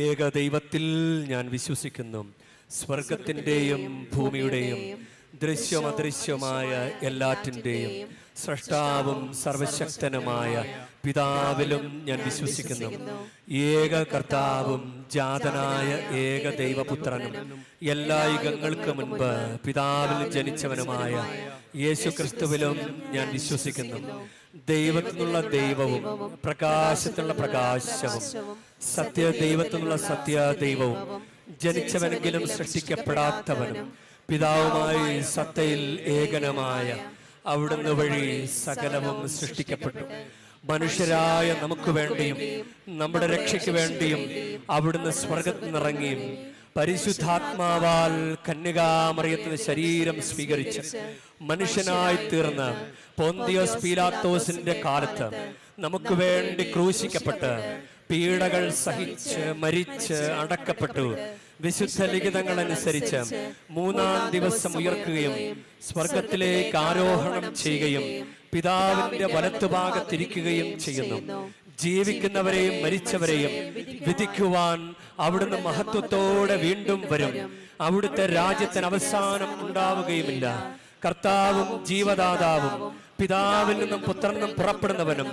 ഏക ദൈവത്തിൽ ഞാൻ വിശ്വസിക്കുന്നു. സ്വർഗത്തിന്റെയും ഭൂമിയുടെയും ദൃശ്യമദൃശ്യമായ എല്ലാറ്റിന്റെയും സൃഷ്ടാവും സർവശക്തനുമായ പിതാവിലും ഞാൻ വിശ്വസിക്കുന്നു. ഏക കർത്താവും ജാതനായ ഏക ദൈവപുത്രനും എല്ലാ യുഗങ്ങൾക്ക് മുൻപ് പിതാവിൽ ജനിച്ചവനുമായ യേശു ക്രിസ്തുവിലും ഞാൻ വിശ്വസിക്കുന്നു. ദൈവത്തിനുള്ള ദൈവവും പ്രകാശത്തിനുള്ള പ്രകാശവും സത്യ ദൈവത്തിനുള്ള സത്യ ദൈവവും ജനിച്ചവനെങ്കിലും സൃഷ്ടിക്കപ്പെടാത്തവനും പിതാവുമായി സത്തയിൽ ഏകനമായ അവിടുന്ന് വഴി സകലവും സൃഷ്ടിക്കപ്പെട്ടു. മനുഷ്യരായ നമുക്ക് വേണ്ടിയും നമ്മുടെ രക്ഷയ്ക്ക് വേണ്ടിയും അവിടുന്ന് സ്വർഗത്തിൽ നിന്നിറങ്ങിയും പരിശുദ്ധാത്മാവാൽ കന്യകാമറിയത്തിന് ശരീരം സ്വീകരിച്ച് മനുഷ്യനായി തീർന്ന് പൊന്തിയോസ് പീലാത്തോസിന്റെ കാലത്ത് നമുക്ക് വേണ്ടി ക്രൂശിക്കപ്പെട്ട് പീഡകൾ സഹിച്ച് മരിച്ച് അടക്കപ്പെട്ടു. വിശുദ്ധ ലിഖിതങ്ങൾ അനുസരിച്ച് മൂന്നാം ദിവസം ഉയർക്കുകയും സ്വർഗത്തിലേക്ക് ആരോഹണം ചെയ്യുകയും പിതാവിന്റെ വലത്തുഭാഗത്തിരിക്കുകയും ചെയ്യുന്നു. ജീവിക്കുന്നവരെയും മരിച്ചവരെയും വിധിക്കുവാൻ അവിടുന്ന് മഹത്വത്തോടെ വീണ്ടും വരും. അവിടുത്തെ രാജ്യത്തിന് അവസാനം ഉണ്ടാവുകയുമില്ല. കർത്താവും ജീവദാതാവും പിതാവിൽ നിന്നും പുത്രനും പുറപ്പെടുന്നവനും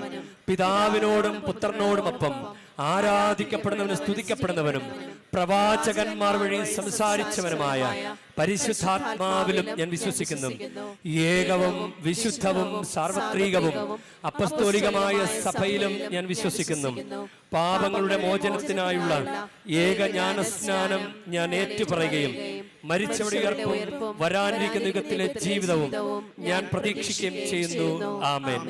പിതാവിനോടും പുത്രനോടുമൊപ്പം ആരാധിക്കപ്പെടുന്നവനും സ്തുതിക്കപ്പെടുന്നവനും പ്രവാചകന്മാർ വഴി സംസാരിച്ചവനുമായ പരിശുദ്ധാത്മാവിലും ഞാൻ വിശ്വസിക്കുന്നു. ഏകവും വിശുദ്ധവും സാർവത്രികവും അപ്പസ്തോലികമായ സഭയിലും ഞാൻ വിശ്വസിക്കുന്നു. പാപങ്ങളുടെ മോചനത്തിനായുള്ള ഏക ജ്ഞാനസ്നാനം ഞാൻ ഏറ്റുപറയുകയും മരിച്ചവരുടെ ഉയർപ്പും വരാനിരിക്കുന്ന യുഗത്തിലെ ജീവിതവും ഞാൻ പ്രതീക്ഷിക്കുകയും ചെയ്യുന്നു. ആമേൻ.